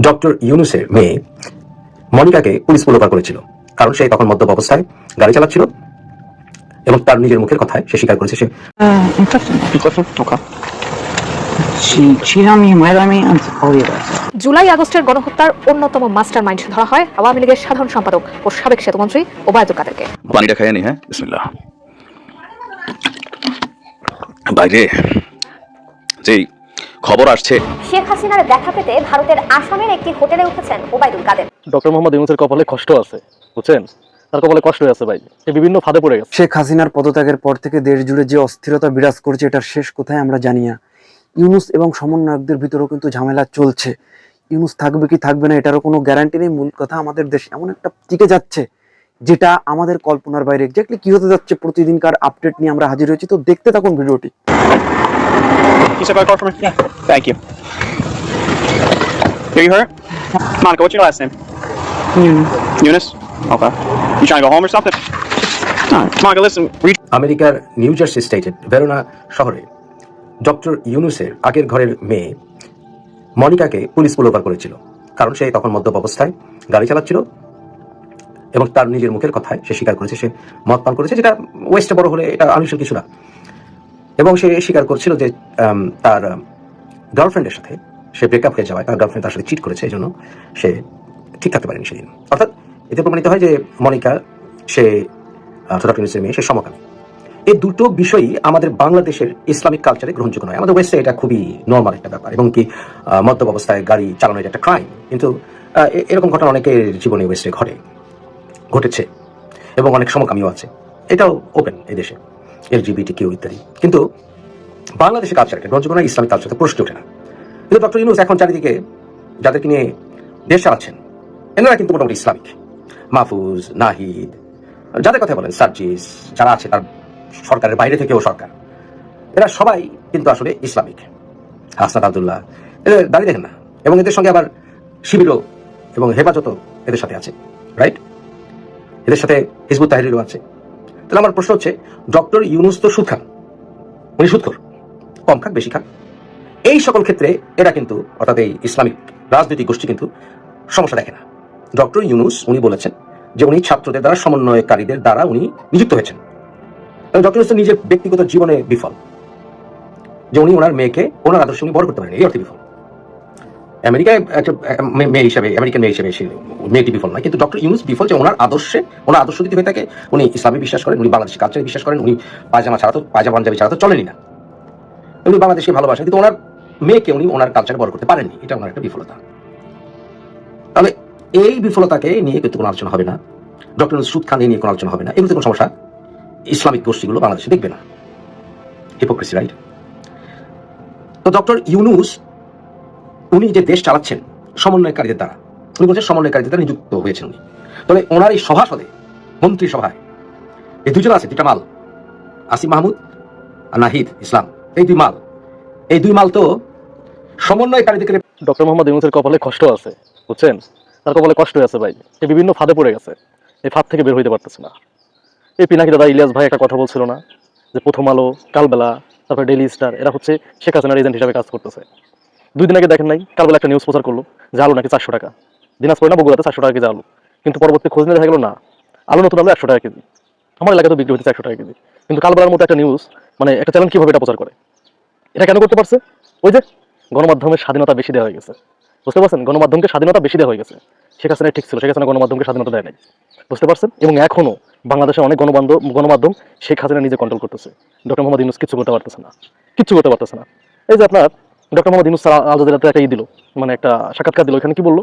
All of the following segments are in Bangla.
ডক্টর ইউনুসের মেয়ে মনিকাকে পুলিশ পুলোপার করেছিল কারণ সে তখন মদ্যপ অবস্থায় গাড়ি চালাচ্ছিল এবং তার নিজের মুখের কথায় সে স্বীকার করেছে সে. জুলাই আগস্টের গণহত্যার অন্যতম মাস্টার মাইন্ড ধরা হয় আওয়ামী লীগের সাধারণ সম্পাদক ও সাবেক সেতুমন্ত্রী ওবায়দুল কাদেরকে। পানিটা খাইয়ে নি হ্যাঁ? বিসমিল্লাহ। বাইরে যেই খবর আসছে। শেখ হাসিনার দেখা পেতে ভারতের আসামের একটি হোটেলে উঠেছেন ওবায়দুল কাদের। ডক্টর মোহাম্মদ ইউনুসের কপালে কষ্ট আছে বুঝছেন? তার কপালে কষ্ট হয়ে আছে ভাই সে বিভিন্ন ফাঁদে পড়ে গেছে। শেখ হাসিনার পদত্যাগের পর থেকে দেশ জুড়ে যে অস্থিরতা বিরাজ করছে এটার শেষ কোথায় আমরা জানি না। ইউনুস এবং সমন্বয়কদের ভিতরেও কিন্তু ঝামেলা চলছে। ইউনুস থাকবে কি থাকবে না এটারও কোনো গ্যারান্টি নেই। মূল কথা আমাদের দেশ এমন একটা টিকে যাচ্ছে যেটা আমাদের কল্পনার বাইরে। এক্স্যাক্টলি কি হতে যাচ্ছে প্রতিদিনকার আপডেট নিয়ে আমরা হাজির হয়েছি। তো দেখতে থাকুন ভিডিওটি। You about a call for me? Yeah. Thank you. Here you heard? Monica, what's your last name? Eunice. Eunice? Okay. You trying to go home or something? Alright. Monica, listen. Reach আমেরিকার নিউ জার্সি স্টেটের ভেরোনা শহরে ডক্টর ইউনুসের আগের ঘরের মেয়ে মনিকাকে পুলিশ পুলোপার করেছিল কারণ সে তখন মদ্যপ অবস্থায় গাড়ি চালাচ্ছিল এবং তার নিজের মুখের কথায় সে স্বীকার করেছে সে মদ পান করেছে যেটা ওয়েস্টে বড় হলে এটা আনুষের কিছু না এবং সে স্বীকার করছিল যে তার গার্লফ্রেন্ডের সাথে সে ব্রেকআপ হয়ে যাওয়ায়, তার গার্লফ্রেন্ড তার সাথে চিট করেছে এই জন্য সে ঠিক থাকতে পারেনি সেদিন। অর্থাৎ এতে প্রমাণিত হয় যে মনিকা, সে ইউনুসের মেয়ে, সে সমকামী। এই দুটো বিষয়ই আমাদের বাংলাদেশের ইসলামিক কালচারে গ্রহণযোগ্য নয়। আমাদের ওয়েস্টে এটা খুবই নর্মাল একটা ব্যাপার, এবং কি মদ্যপ অবস্থায় গাড়ি চালানো একটা ক্রাইম কিন্তু এরকম ঘটনা অনেকের জীবনে ওয়েস্টে ঘটে, ঘটেছে, এবং অনেক সমকামীও আছে। এটাও ওপেন এই দেশে। এলজিবিটি কিউ ইত্যাদি। কিন্তু বাংলাদেশের কালচার এটা ইসলামিক কালচারে প্রশ্ন ওঠে না। কিন্তু ডক্টর ইউনুস এখন চারিদিকে যাদেরকে নিয়ে দেশ চালাচ্ছেন এনারা কিন্তু মোটামুটি ইসলামিক। মাহফুজ, নাহিদ, যাদের কথা বলেন সার্জিস যারা আছে তার সরকারের বাইরে থেকেও সরকার, এরা সবাই কিন্তু আসলে ইসলামিক। হাসনাত আবদুল্লাহ, এদের দাঁড়িয়ে দেখেন না। এবং এদের সঙ্গে আবার শিবিরও এবং হেফাজতও এদের সাথে আছে রাইট এদের সাথে হিজবুত তাহরিরও আছে। তাহলে আমার প্রশ্ন হচ্ছে, ডক্টর ইউনুস তো সুদ খান। উনি সুদখোর কম খাক, বেশি খাক। এই সকল ক্ষেত্রে এরা কিন্তু, অর্থাৎ এই ইসলামিক রাজনৈতিক গোষ্ঠী কিন্তু সমস্যা দেখে না। ডক্টর ইউনুস উনি বলেছেন যে উনি ছাত্রদের দ্বারা সমন্বয়কারীদের দ্বারা উনি নিযুক্ত হয়েছেন। ডক্টর ইউনুস নিজের ব্যক্তিগত জীবনে বিফল। যে উনি ওনার মেয়েকে, ওনার আদর্শ উনি বড় করতে পারেন, এই অর্থে বিফল। আমেরিকায় একটা মেয়ে হিসেবে, আমেরিকান মেয়ে হিসেবে মেয়েটি বিফল নয়। কিন্তু ডক্টর ইউনুস বিফল যে ওনার আদর্শে, ওনার আদর্শ যদি হয়ে থাকে, উনি ইসলামে বিশ্বাস করেন, উনি বাংলাদেশি কালচারে বিশ্বাস করেন, উনি পায়জামা ছাড়া তো, পায়জামা পাঞ্জাবি ছাড়া তো চলেনি না। উনি বাংলাদেশকে ভালোবাসেন, কিন্তু ওনার মেয়েকে উনি ওনার কালচারে বড় করতে পারেননি। এটা ওনার একটা বিফলতা। তাহলে এই বিফলতাকে নিয়ে কিন্তু কোনো আলোচনা হবে না। ডক্টর সুদ খান নিয়ে কোনো আলোচনা হবে না। এগুলোতে কোনো সমস্যা। ইসলামিক গোষ্ঠীগুলো বাংলাদেশে দেখবে না। হিপোক্রেসি রাইট তো ডক্টর ইউনুস উনি যে দেশ চালাচ্ছেন, সমন্বয়কারীদের দ্বারা, উনি বলছেন সমন্বয়কারীদের দ্বারা নিযুক্ত হয়েছেন উনি। তবে ওনার এই সভাসদে মন্ত্রী সভায় এই দুজন আছে দুটা মাল, আসিফ মাহমুদ আর নাহিদ ইসলাম। এই দুই মাল, এই দুই মাল তো সমন্বয়কারীদেরকে ডক্টর মোহাম্মদ ইউনুসের কপালে কষ্ট আছে, বুঝছেন? তার কপালে কষ্ট আছে ভাই। সে বিভিন্ন ফাঁদে পড়ে গেছে। এই ফাঁদ থেকে বের হইতে পারতেছে না। এই পিনাকি দাদা ইলিয়াস ভাই একটা কথা বলছিল না? যে প্রথম আলো, কালবেলা, তারপরে ডেইলি স্টার, এরা হচ্ছে শেখ হাসিনার এজেন্ট হিসাবে কাজ করতেছে। দুই দিন আগে দেখেন নাই, কালবেলা একটা নিউজ প্রচার করল যে আলু নাকি চারশো টাকা। দিনাজপুর না, বগুড়াতে চারশো টাকা কেজি আলু। কিন্তু পরবর্তী খোঁজ নিয়ে দেখা গেলো, না, আলু নতুন আলু একশো টাকা কেজি। আমার এলাকাতে বিক্রি হচ্ছে একশো টাকা কেজি। কিন্তু কালবেলার মতো একটা নিউজ মানে একটা চ্যানেল কীভাবে এটা প্রচার করে? এটা কেন করতে পারছে? ওই যে গণমাধ্যমের স্বাধীনতা বেশি দেওয়া হয়ে গেছে। বুঝতে পারছেন? গণমাধ্যমকে স্বাধীনতা বেশি দেওয়া হয়ে গেছে। শেখ হাসিনা ঠিক ছিল, শেখ হাসিনা গণমাধ্যমকে স্বাধীনতা দেয় নাই। বুঝতে পারছেন? এবং এখনও বাংলাদেশে অনেক গণমাধ্যম গণমাধ্যম শেখ হাসিনা নিজে কন্ট্রোল করতেছে। ডক্টর মোহাম্মদ ইউনুস কিছু করতে পারতেছে না। কিচ্ছু করতে পারতেছে না। এই যে আপনার ডক্টর মোহাম্মদ ইউনুস স্যার আল জাজিরাতে একটা ই দিল মানে একটা সাক্ষাৎকার দিল এখানে কি বলল?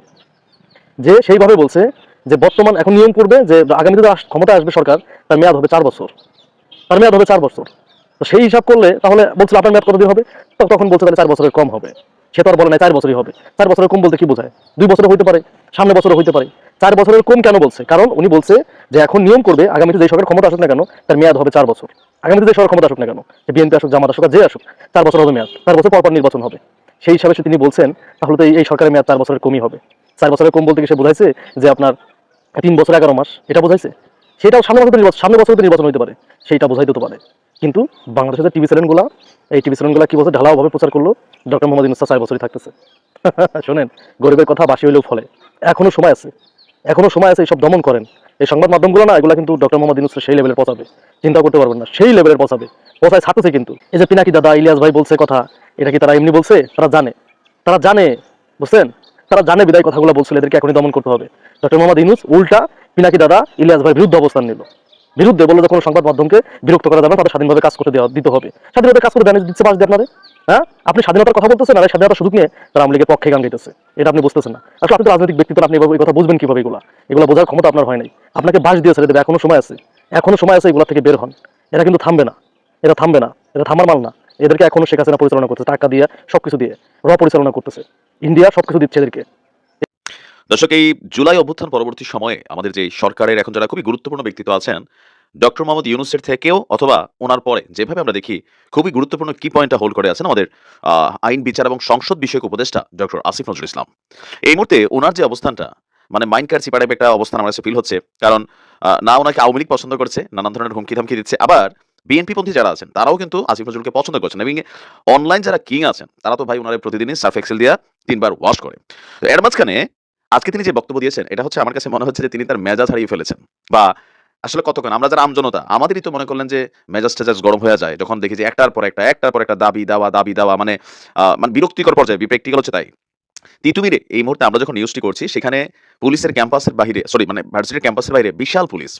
যে সেইভাবে বলছে যে বর্তমান এখন নিয়ম করবে যে আগামীতে ক্ষমতা আসবে সরকার, তার মেয়াদ হবে চার বছর। তার মেয়াদ হবে চার বছর। তো সেই হিসাব করলে তাহলে বলছিল আপনার মেয়াদ কতদিন হবে? তখন বলছে তাহলে চার বছরের কম হবে। সে তো আর বলে না চার বছরই হবে। চার বছরের কম বলতে কি বোঝায়? দুই বছর হইতে পারে, সামনে বছর হইতে পারে। চার বছরের কম কেন বলছে? কারণ উনি বলছে যে এখন নিয়ম করবে, আগামীতে যে সরকার ক্ষমতা আসুক না কেন, তার মেয়াদ হবে চার বছর। আগামীতে যে সরকার ক্ষমতা আসুক না কেন, যে বিএনপি আসুক, জামাত আসুক যে আসুক, চার বছর হবে মেয়াদ। চার বছর পর পর নির্বাচন হবে। সেই হিসাবে সে তিনি বলছেন, তাহলে তো এই- এই সরকারের মেয়াদ চার বছরের কমই হবে। চার বছরের কম বলতে কি সে বোঝাইছে যে আপনার তিন বছর এগারো মাস, এটা বোঝাইছে? সেটাও সামনে বছর নির্বাচন সামনে বছর নির্বাচন হতে পারে। সেইটা বোঝাইতে তো পারে। কিন্তু বাংলাদেশের যে টিভি চ্যানেলগুলো এই টিভি চ্যানেলগুলো কি বলছে? ঢালাওভাবে প্রচার করল ডক্টর মোহাম্মদ ইউনুস চার বছরই থাকতেছে। শোনেন, গরিবের কথা বাসি হইলেও ফলে। এখনও সময় আছে। এখনও সময় আছে এইসব দমন করেন। এই সংবাদ মাধ্যমগুলো না, এগুলো কিন্তু ডক্টর মোহাম্মদ ইউনুস সেই লেভেলে পৌঁছাবে চিন্তা করতে পারবেন না, সেই লেভেলের পৌঁছাবে পৌঁছায় ছাড়তেছে কিন্তু। এই যে পিনাকি দাদা, ইলিয়াস ভাই বলছে কথা, এটা কি তারা এমনি বলছে? তারা জানে। তারা জানে, বুঝছেন? তারা জানে বিদায় কথাগুলো বলছিল, এদেরকে এখনই দমন করতে হবে। ডক্টর মোহাম্মদ ইউনুস, উল্টা পিনাকি দাদা, ইলিয়াস ভাই বিরুদ্ধে অবস্থান নিল। বিরুদ্ধে বলল যে কোনো সংবাদ মাধ্যমকে বিরক্ত করা যাবে তাদের স্বাধীনভাবে কাজ করতে দেওয়া দিতে হবে। স্বাধীনভাবে কাজ করতে দেন দিচ্ছে পাশ দিয়ে হ্যাঁ? আপনি স্বাধীনতার কথা বলতেছেন, আর এই স্বাধীনতার সুযোগ নিয়ে তারা আওয়ামী লীগের পক্ষে গান গাইতেছে। এটা আপনি বুঝতেছেন না। আসলে আপনি রাজনৈতিক ব্যক্তিত্ব আপনি এই কথা বুঝবেন কীভাবে এগুলা? এগুলো বোঝার ক্ষমতা আপনার হয় নাই। আপনাকে বাস দিয়ে ছেড়ে দেবে এখনও সময় আছে। এখনও সময় আছে এগুলা থেকে বের হন। এরা কিন্তু থামবে না। এটা থামবে না। এটা থামার মাল না। এদেরকে এখনও শেখ হাসিনা পরিচালনা করতেছে, টাকা দিয়ে, সবকিছু দিয়ে। র পরিচালনা করতেছে। ইন্ডিয়া সবকিছু দিচ্ছে এদেরকে। দর্শক, এই জুলাই অভ্যুত্থান পরবর্তী সময়ে আমাদের যে সরকারের এখন যারা খুবই গুরুত্বপূর্ণ ব্যক্তিত্ব আছেন, ডক্টর মোহাম্মদ ইউনুসের থেকেও অথবা ওনার পরে যেভাবে আমরা দেখি, খুবই গুরুত্বপূর্ণ কি পয়েন্টটা হোল্ড করে আছেন আমাদের আইন, বিচার এবং সংসদ বিষয়ক উপদেষ্টা ডক্টর আসিফ নজরুল ইসলাম। এই মুহূর্তে ওনার যে অবস্থানটা মানে মাইন্ড কার্সি টাইপ একটা অবস্থান আমার কাছে ফিল হচ্ছে। কারণ না ওনাকে আওয়ামী লীগ পছন্দ করছে, নানান ধরনের হুমকি ধামকি দিচ্ছে। আবার বিএনপি পন্থী যারা আছেন, তারাও কিন্তু আসিফ নজরুলকে পছন্দ করছেন এবং অনলাইন যারা কিং আছেন, তারা তো ভাই ওনার প্রতিদিনই সার্ফ এক্সেল দিয়া তিনবার ওয়াশ করে। তো এর মাঝখানে আজকে তিনি যে বক্তব্য দিয়েছেন, এটা হচ্ছে আমার কাছে মনে হচ্ছে যে তিনি তার মেজাজ হারিয়ে ফেলেছেন। বা আসলে কতক্ষণ, আমরা যারা আমজনতা, আমাদেরই তো মনে করলেন যে মেজাজ টেজাজ গরম হয়ে যায়, যখন দেখি যে একটার পর একটা, একটার পর একটা দাবি দাওয়া দাবি দাওয়া মানে মানে বিরক্তিকর পর্যায়ে প্র্যাকটিক্যাল হচ্ছে তাই। তিতুমিরে এই মুহূর্তে আমরা যখন নিউজটি করছি, সেখানে পুলিশের ক্যাম্পাসের বাইরে সরি মানে ভার্সিটির ক্যাম্পাসের বাইরে বিশাল পুলিশ।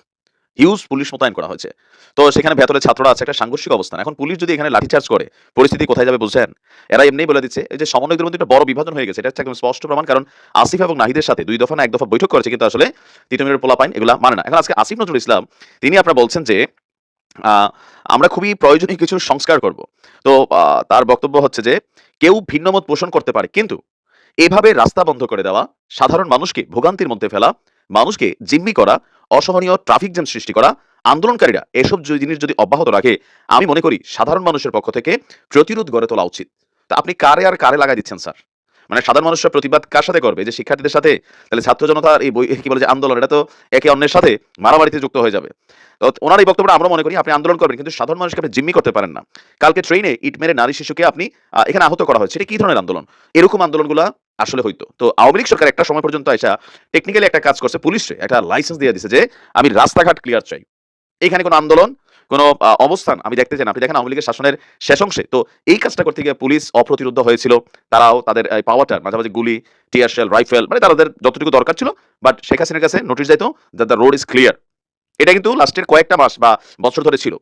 হিউজ পুলিশ মোতায়েন করা হয়েছে। তো সেখানে ভেতরে ছাত্ররা আছে, একটা সাংঘর্ষিক অবস্থান। এখন পুলিশ যদি এখানে লাঠিচার্জ করে, পরিস্থিতি কোথায় যাবে বুঝছেন? এরা এমনি বলে দিচ্ছে, এই যে সমন্বয়কদের মধ্যে একটা বড় বিভাজন হয়ে গেছে, এটা একদম স্পষ্ট প্রমাণ, কারণ আসিফ এবং নাহিদের সাথে দুই দফা না এক দফা বৈঠক করেছে, কিন্তু আসলে তিতুমিরের পোলা পাইন এগুলা মানে না। এখন আজকে আসিফ নজরুল ইসলাম, তিনি আপনারা বলছেন যে আমরা খুবই প্রয়োজনীয় কিছু সংস্কার করব। তো তার বক্তব্য হচ্ছে যে, কেউ ভিন্নমত পোষণ করতে পারে, কিন্তু এভাবে রাস্তা বন্ধ করে দেওয়া, সাধারণ মানুষকে ভোগান্তির মধ্যে ফেলা মানুষকে জিম্মি করা, অসহনীয় ট্রাফিক জ্যাম সৃষ্টি করা, আন্দোলনকারীরা এসব জিনিস যদি অব্যাহত রাখে, আমি মনে করি সাধারণ মানুষের পক্ষ থেকে প্রতিরোধ গড়ে তোলা উচিত। তা আপনি কারে আর কারে লাগাই দিচ্ছেন, স্যার? মানে সাধারণ মানুষরা প্রতিবাদ কার সাথে করবে? যে শিক্ষার্থীদের সাথে, তাহলে ছাত্র জনতার এই বই, কি বলে যে আন্দোলন, এটা তো একে অন্যের সাথে মারামারিতে যুক্ত হয়ে যাবে। তো ওনার এই বক্তব্যটা আমরা মনে করি, আপনি আন্দোলন করবেন, কিন্তু সাধারণ মানুষকে আপনি জিম্মি করতে পারেন না। কালকে ট্রেনে ইট মেরে নারী শিশুকে আপনি এখানে আহত করা হয়েছে, এটা কি ধরনের আন্দোলন? এরকম আন্দোলনগুলো আসলে হইতো। তো আওয়ামী লীগ সরকার একটা সময় পর্যন্ত এসা টেকনিক্যালি একটা কাজ করছে, পুলিশে একটা লাইসেন্স দিয়ে দিছে যে, আমি রাস্তাঘাট ক্লিয়ার চাই। এখানে কোনো আন্দোলন কোনো অবস্থান আমি দেখতে চাই না আপনি দেখেন আওয়ামী লীগের শাসনের শেষ অংশে, তো এই কাজটা করতে গিয়ে পুলিশ অপ্রতিরোধ হয়েছিল, তারাও তাদের পাওয়ারটার মাঝামাঝি গুলি টিয়ারশেল রাইফেল মানে তাদের যতটুকু দরকার ছিল বাট শেখ হাসিনার কাছে নোটিশ যাইতো দ্য রোড ইজ ক্লিয়ার এটা কিন্তু লাস্টের কয়েকটা মাস বা বছর ধরে ছিল।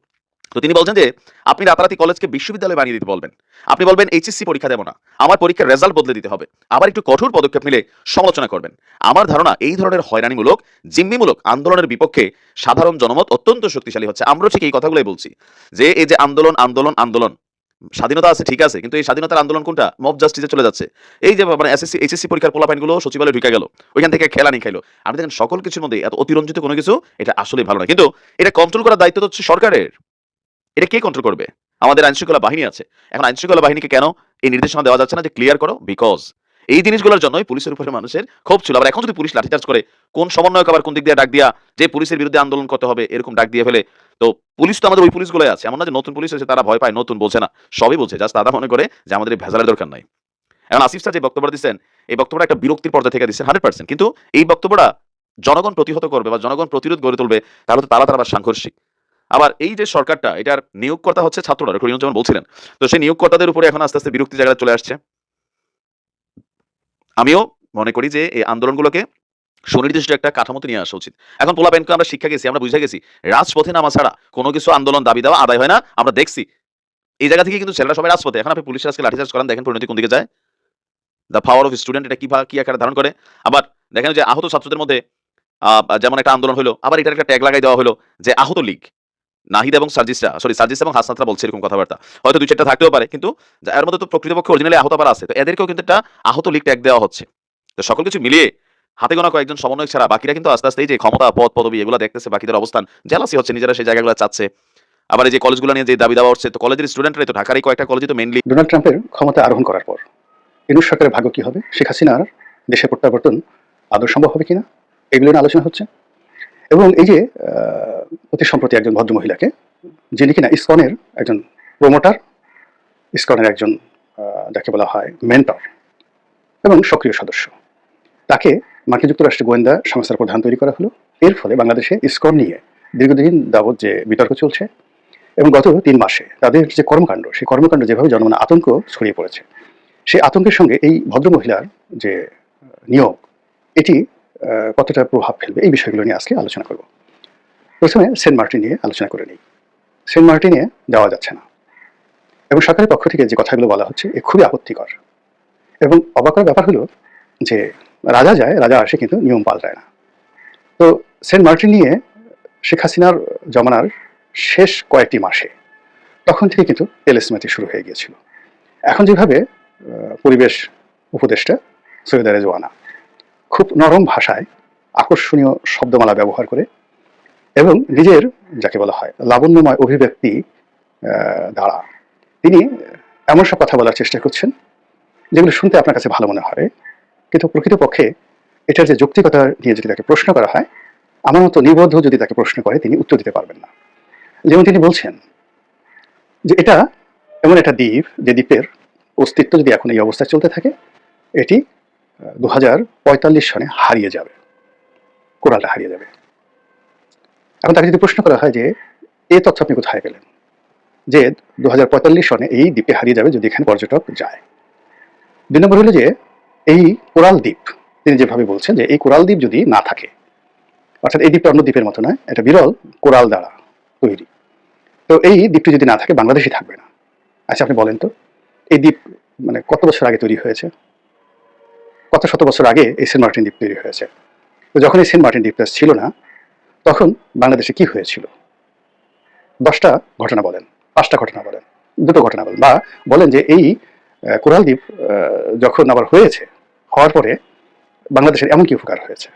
তো তিনি বলছেন যে, আপনি রাতারাতি কলেজকে বিশ্ববিদ্যালয় বানিয়ে দিতে বলবেন। আপনি বলবেন, এইচএসসি পরীক্ষা দেবো না। আমার পরীক্ষার রেজাল্ট বদলে দিতে হবে। আবার একটু কঠোর পদক্ষেপ নিলে সমালোচনা করবেন। আমার ধারণা, এই ধরনের হয়রানিমূলক, জিম্মিমূলক আন্দোলনের বিপক্ষে সাধারণ জনমত অত্যন্ত শক্তিশালী হচ্ছে। আমরা ঠিক এই কথাগুলোই বলছি যে, এই যে আন্দোলন আন্দোলন আন্দোলন, স্বাধীনতা আছে ঠিক আছে, কিন্তু এই স্বাধীনতার আন্দোলন কোনটা? মব জাস্টিসে চলে যাচ্ছে। এই যে মানে এসএসসি, এইচএসসি পরীক্ষার পোলাপাইনগুলো সচিবালয়ে ঢুকে গেল, ওইখান থেকে খেলা নিয়ে খাইলো আপনি দেখেন, সকল কিছুর মধ্যে এত অতিরঞ্জিত কোনো কিছু, এটা আসলে ভালো না কিন্তু এটা কন্ট্রোল করার দায়িত্ব তো হচ্ছে সরকারের। এটা কে কন্ট্রোল করবে? আমাদের আইনশৃঙ্খলা বাহিনী আছে। এখন আইনশৃঙ্খলা বাহিনীকে কেন এই নির্দেশনা দেওয়া যাচ্ছে না যে ক্লিয়ার করো? বিকজ এই জিনিসগুলোর জন্যই পুলিশের উপরে মানুষের ক্ষোভ ছিল। আবার এখন যদি পুলিশ লাঠিচার্জ করে, কোন সমন্বয়ক আবার কোন দিক দিয়ে ডাক দিয়া যে পুলিশের বিরুদ্ধে আন্দোলন করতে হবে, এরকম ডাক দিয়ে ফেলে, তো পুলিশ তো আমাদের ওই পুলিশগুলোই আছে। এমন না যে নতুন পুলিশ এসে তারা ভয় পায়, নতুন বোঝে না। সবই বোঝে জাস্ট তারা মনে করে যে আমাদের ভেজালের দরকার নাই। এখন আসিফ স্যার যে বক্তব্য দিচ্ছেন, এই বক্তব্যটা একটা বিরক্তির পর্যায়ে থেকে দিচ্ছেন হান্ড্রেড পার্সেন্ট কিন্তু এই বক্তব্যটা জনগণ প্রতিহত করবে বা জনগণ প্রতিরোধ গড়ে তুলবে, তাহলে তো তারা তারা আবার সাংঘর্ষিক। আবার এই যে সরকারটা, এটার নিয়োগকর্তা হচ্ছে ছাত্ররা যেমন বলছিলেন। তো সেই নিয়োগকর্তাদের উপরে এখন আস্তে আস্তে বিরক্তি জায়গায় চলে আসছে। আমিও মনে করি যে এই আন্দোলনগুলোকে সুনির্দিষ্ট একটা কাঠামোতে নিয়ে আসা উচিত। এখন পোলা ব্যাংকে আমরা শিক্ষা গেছি, আমরা বুঝে গেছি, রাজপথে নামা ছাড়া কোনো কিছু আন্দোলন, দাবি দেওয়া আদায় হয় না, আমরা দেখছি। এই জায়গা থেকে কিন্তু ছেলেরা সবাই রাজপথে। এখন আপনি পুলিশের আজকে লাঠিচার্জ করেন, দেখেন পরিণতি কোন দিকে যায়। দ্য পাওয়ার অফ স্টুডেন্ট এটা কি ভা- কি আকারে ধারণ করে। আবার দেখেন যে আহত ছাত্রদের মধ্যে যেমন একটা আন্দোলন হলো, আবার এটার একটা ট্যাগ লাগাই দেওয়া হলো যে আহত লীগ। নাহিদ এবং সার্জিসরা সরি সার্জিস এবং হাসনাতরা বলছে এরকম কথাবার্তা। হয়তো দুই চারটা থাকতেও পারে, কিন্তু এর মধ্যে তো প্রকৃতপক্ষে অরিজিনালি আহত আবার আছে, তো এদেরকেও কিন্তু একটা আহত লীগ ট্যাগ দেওয়া হচ্ছে। তো সকল কিছু মিলিয়ে হাতে গোনা কয়েকজন সমন্বয়ক ছাড়া বাকিরা কিন্তু আস্তে আস্তে এই যে ক্ষমতা, পদ, পদবি এগুলো দেখতেছে, বাকিদের অবস্থান জেলাসি হচ্ছে, নিজেরা সেই জায়গাগুলো চাচ্ছে। আবার এই যে কলেজগুলো নিয়ে যে দাবি দাওয়া হচ্ছে, তো কলেজের স্টুডেন্টরাই তো ঢাকার এই কয়েকটা কলেজে তো মেনলি ডোনাল্ড ট্রাম্পের ক্ষমতা আরোহণ করার পর ইউনুস সরকারের ভাগ্য কি হবে? শেখ হাসিনার দেশে প্রত্যাবর্তন আদৌ সম্ভব হবে কিনা? এগুলো নিয়ে আলোচনা হচ্ছে। এবং এই যে অতি সম্প্রতি একজন ভদ্রমহিলাকে, যিনি কিনা ইসকনের একজন প্রমোটার ইসকনের একজন যাকে বলা হয় মেন্টর এবং সক্রিয় সদস্য। তাকে মার্কিন যুক্তরাষ্ট্রের গোয়েন্দা সংস্থার প্রধান তৈরি করা হলো। এর ফলে বাংলাদেশে ইসকন নিয়ে দীর্ঘদিন যাবৎ যে বিতর্ক চলছে এবং গত তিন মাসে তাদের যে কর্মকাণ্ড, সেই কর্মকাণ্ড যেভাবে জনমনে আতঙ্ক ছড়িয়ে পড়েছে, সেই আতঙ্কের সঙ্গে এই ভদ্রমহিলার যে নিয়োগ, এটি কতটা প্রভাব ফেলবে? এই বিষয়গুলো নিয়ে আজকে আলোচনা করব। প্রথমে সেন্ট মার্টিন নিয়ে আলোচনা করে নিই। সেন্ট মার্টিনে যাওয়া যাচ্ছে না। এবং সরকারের পক্ষ থেকে যে কথাগুলো বলা হচ্ছে, এ খুবই আপত্তিকর। এবং অবাক ব্যাপার হলো যে রাজা যায়, রাজা আসে কিন্তু নিয়ম পাল্টায় না। তো সেন্ট মার্টিন নিয়ে শেখ হাসিনার জমানার শেষ কয়েকটি মাসে তখন থেকে কিন্তু তেলেসমাতি শুরু হয়ে গিয়েছিল। এখন যেভাবে পরিবেশ উপদেষ্টা সৈয়দ রেজওয়ানা খুব নরম ভাষায় আকর্ষণীয় শব্দমালা ব্যবহার করে এবং নিজের যাকে বলা হয় লাবণ্যময় অভিব্যক্তি দ্বারা তিনি এমন সব কথা বলার চেষ্টা করছেন যেগুলো শুনতে আপনার কাছে ভালো মনে হয়। কিন্তু প্রকৃতপক্ষে এটার যে যৌক্তিকতা নিয়ে যদি তাকে প্রশ্ন করা হয়, আমার মতো নিবদ্ধ যদি তাকে প্রশ্ন করে, তিনি উত্তর দিতে পারবেন না। যেমন তিনি বলছেন যে এটা এমন একটা দ্বীপ, যে দ্বীপের অস্তিত্ব যদি এখন এই অবস্থায় চলতে থাকে, এটি দু সনে হারিয়ে যাবে। কোরালটা হারিয়ে যাবে। এখন তাকে যদি প্রশ্ন করা হয় যে এই তথ্য আপনি কোথায় পেলেন? যে দু হাজার পঁয়তাল্লিশ সনে এই দ্বীপে হারিয়ে যাবে যদি এখানে পর্যটক যায়। দুই নম্বর হলো যে, এই কোরাল দ্বীপ, তিনি যেভাবে বলছেন যে, এই কোরাল দ্বীপ যদি না থাকে, অর্থাৎ এই দ্বীপটা অন্য দ্বীপের মতো নয়, এটা বিরল কোরাল দ্বারা তৈরি। তো এই দ্বীপটি যদি না থাকে, বাংলাদেশই থাকবে না। আচ্ছা আপনি বলেন তো, এই দ্বীপ মানে কত বছর আগে তৈরি হয়েছে? কত শত বছর আগে এই সেন্ট মার্টিন দ্বীপ তৈরি হয়েছে। তো যখন এই সেন্ট মার্টিন দ্বীপটা ছিল না, তখন বাংলাদেশে কি হয়েছিল? দশটা ঘটনা বলেন, পাঁচটা ঘটনা বলেন, দুটো ঘটনা বলেন, বা বলেন যে এই কোরাল দ্বীপ যখন আবার হয়েছে, হওয়ার পরে বাংলাদেশের এমন কি উপকার হয়েছে?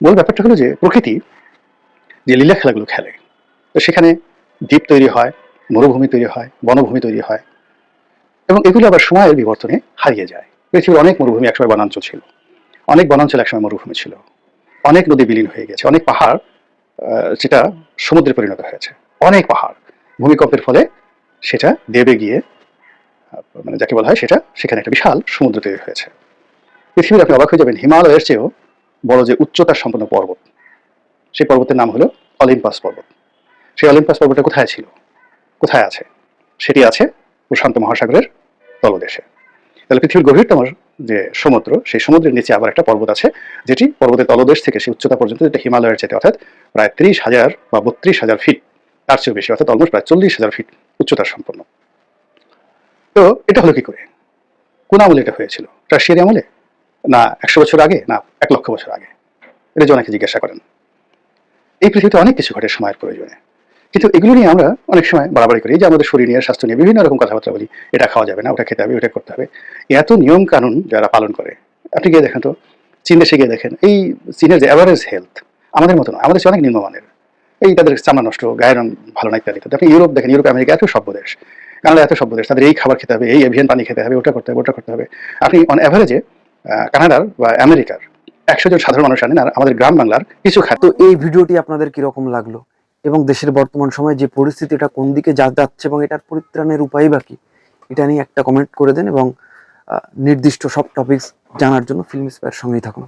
মূল ব্যাপারটা হলো যে প্রকৃতি যে লীলা খেলাগুলো খেলে, তো সেখানে দ্বীপ তৈরি হয়, মরুভূমি তৈরি হয়, বনভূমি তৈরি হয়, এবং এগুলো আবার সময়ের বিবর্তনে হারিয়ে যায়। পৃথিবীর অনেক মরুভূমি একসময় বনাঞ্চল ছিল। অনেক বনাঞ্চল একসময় মরুভূমি ছিল। অনেক নদী বিলীন হয়ে গেছে। অনেক পাহাড় সেটা সমুদ্রে পরিণত হয়েছে। অনেক পাহাড়। ভূমিকম্পের ফলে সেটা দেবে গিয়ে মানে যাকে বলা হয় সেটা সেখানে একটা বিশাল সমুদ্র তৈরি হয়েছে। পৃথিবীর আপনি অবাক হয়ে যাবেন, হিমালয়ের চেয়েও বড় যে উচ্চতার সম্পন্ন পর্বত, সেই পর্বতের নাম হলো অলিম্পাস পর্বত। সেই অলিম্পাস পর্বতটা কোথায় ছিল? কোথায় আছে? সেটি আছে প্রশান্ত মহাসাগরের তলদেশে। তাহলে পৃথিবীর গভীরতম যে সমুদ্র, সেই সমুদ্রের নিচে আবার একটা পর্বত আছে, যেটি পর্বতের তলদেশ থেকে সেই উচ্চতা পর্যন্ত, যেটা হিমালয়ের চেয়ে অর্থাৎ প্রায় ত্রিশ হাজার বা বত্রিশ হাজার ফিট, তার চেয়েও বেশি, অর্থাৎ অলমোস্ট প্রায় চল্লিশ হাজার ফিট উচ্চতার সম্পন্ন। তো এটা হলো কি করে? কোন আমলে এটা হয়েছিল? রাশিয়ার আমলে? না একশো বছর আগে? না এক লক্ষ বছর আগে? এটা যে অনেকে জিজ্ঞাসা করেন। এই পৃথিবীতে অনেক কিছু ঘটে সময়ের প্রয়োজনে। কিন্তু এগুলো নিয়ে আমরা অনেক সময় বাড়াবাড়ি করি। যে আমাদের শরীর নিয়ে, স্বাস্থ্য নিয়ে বিভিন্ন রকম কথাবার্তা বলি, এটা খাওয়া যাবে না, ওটা খেতে হবে, ওটা করতে হবে। এত নিয়ম কানুন যারা পালন করে, আপনি গিয়ে দেখেন তো, চীন দেশে গিয়ে দেখেন, এই চীনের যে অ্যাভারেজ হেলথ আমাদের মতো নয়, আমাদের অনেক নিম্নমানের। এই তাদের চামড়া নষ্ট, গায়ের ভালো না ইত্যাদি। আপনি ইউরোপ দেখেন, ইউরোপ আমেরিকা এত সভ্য দেশ কানাডা এত সভ্য দেশ, তাদের এই খাবার খেতে হবে, এই এভিয়ান পানি খেতে হবে, ওটা করতে হবে, ওটা করতে হবে। আপনি অন অ্যাভারেজে কানাডার বা আমেরিকার একশো জন সাধারণ মানুষ আনেন, আর আমাদের গ্রাম বাংলার কিছু খাদ্য। এই ভিডিওটি আপনাদের কীরকম লাগল? এবং দেশের বর্তমান সময়ে যে পরিস্থিতিটা কোন দিকে যা যাচ্ছে এবং এটার পরিত্রাণের উপায় বা এটা নিয়ে একটা কমেন্ট করে দেন এবং নির্দিষ্ট সব টপিকস জানার জন্য ফিল্ম স্পেয়ার সঙ্গেই থাকুন।